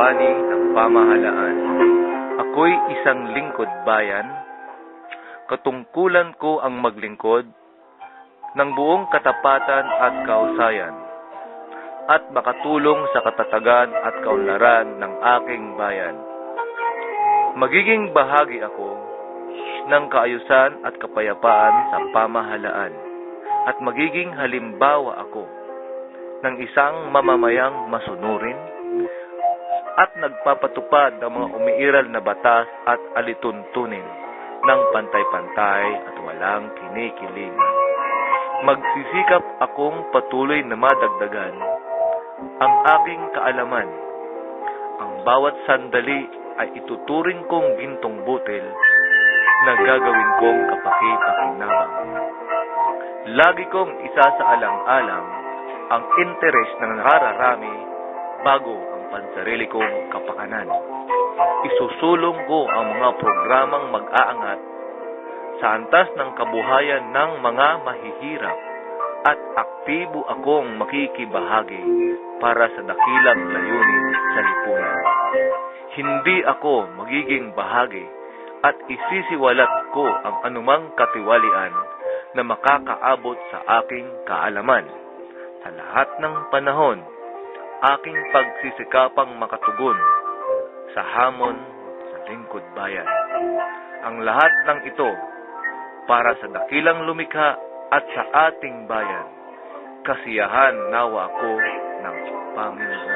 bayani ng pamahalaan. Ako'y isang lingkod bayan. Katungkulan ko ang maglingkod ng buong katapatan at kausayan at makatulong sa katatagan at kaunlaran ng aking bayan. Magiging bahagi ako ng kaayusan at kapayapaan sa pamahalaan at magiging halimbawa ako ng isang mamamayang masunurin at nagpapatupad ng mga umiiral na batas at alituntunin ng pantay-pantay at walang kinikilingan. Magsisikap akong patuloy na madagdagan ang aking kaalaman. Ang bawat sandali ay ituturing kong gintong butil na gagawin kong kapaki-pakinabang. Lagi kong isa sa alang-alang ang interes ng nakararami bago ang pansarili kong kapakanan. Isusulong ko ang mga programang mag-aangat sa antas ng kabuhayan ng mga mahihirap at aktibo akong makikibahagi para sa dakilang layunin sa lipunan. Hindi ako magiging bahagi at isisiwalat ko ang anumang katiwalian na makakaabot sa aking kaalaman. Sa lahat ng panahon, aking pagsisikapang makatugon sa hamon sa lingkod bayan. Ang lahat ng ito para sa dakilang lumikha at sa ating bayan. Kasiyahan nawa ko ng Panginoon.